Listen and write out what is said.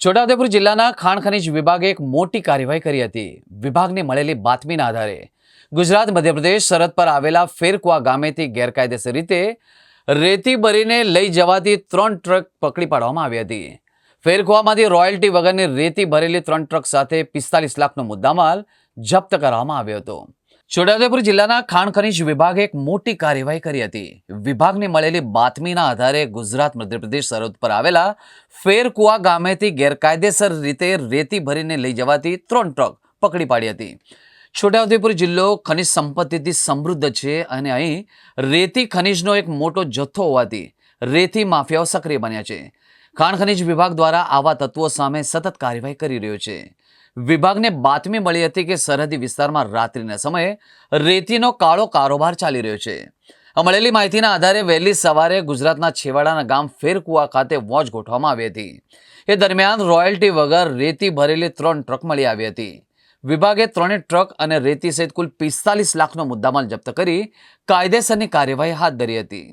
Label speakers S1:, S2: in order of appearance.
S1: છોટાઉદેપુર જિલ્લાના ખાણ ખનીજ વિભાગે એક મોટી કાર્યવાહી કરી હતી. વિભાગને મળેલી બાતમીના આધારે ગુજરાત, મધ્યપ્રદેશ સરહદ પર આવેલા ફેરકુવા ગામેથી ગેરકાયદેસર રીતે રેતી ભરીને લઈ જવાથી ત્રણ ટ્રક પકડી પાડવામાં આવી હતી. ફેરકુવામાંથી રોયલ્ટી વગરની રેતી ભરેલી ત્રણ ટ્રક સાથે પિસ્તાલીસ લાખનો મુદ્દામાલ જપ્ત કરવામાં આવ્યો હતો. છોટાઉદેપુર જિલ્લાના ખાણ ખનીજ વિભાગે એક મોટી કાર્યવાહી કરી હતી. વિભાગને મળેલી બાતમીના આધારે ગુજરાત, મધ્યપ્રદેશ સરહદ પર આવેલા ફેરકુવા ગામેથી ગેરકાયદેસર રીતે રેતી ભરીને લઈ જવાતી ત્રણ ટ્રક પકડી પાડી હતી. છોટાઉદેપુર જિલ્લો ખનિજ સંપત્તિથી સમૃદ્ધ છે અને અહીં રેતી ખનિજનો એક મોટો જથ્થો હોવાથી રેતી માફિયાઓ સક્રિય બન્યા છે. ખાણ ખનિજ વિભાગ દ્વારા આવા તત્વો સામે સતત કાર્યવાહી કરી રહ્યો છે. વિભાગને બાતમી મળી હતી કે સરહદી વિસ્તારમાં રાત્રિના સમયે રેતીનો કાળો કારોબાર ચાલી રહ્યો છે. મળેલી માહિતીના આધારે વહેલી સવારે ગુજરાતના છેવાડાના ગામ ફેરકુવા ખાતે વોચ ગોઠવવામાં આવી હતી. એ દરમિયાન રોયલ્ટી વગર રેતી ભરેલી ત્રણ ટ્રક મળી આવી હતી. વિભાગે ત્રણેય ટ્રક અને રેતી સહિત કુલ પિસ્તાલીસ લાખનો મુદ્દામાલ જપ્ત કરી કાયદેસરની કાર્યવાહી હાથ ધરી હતી.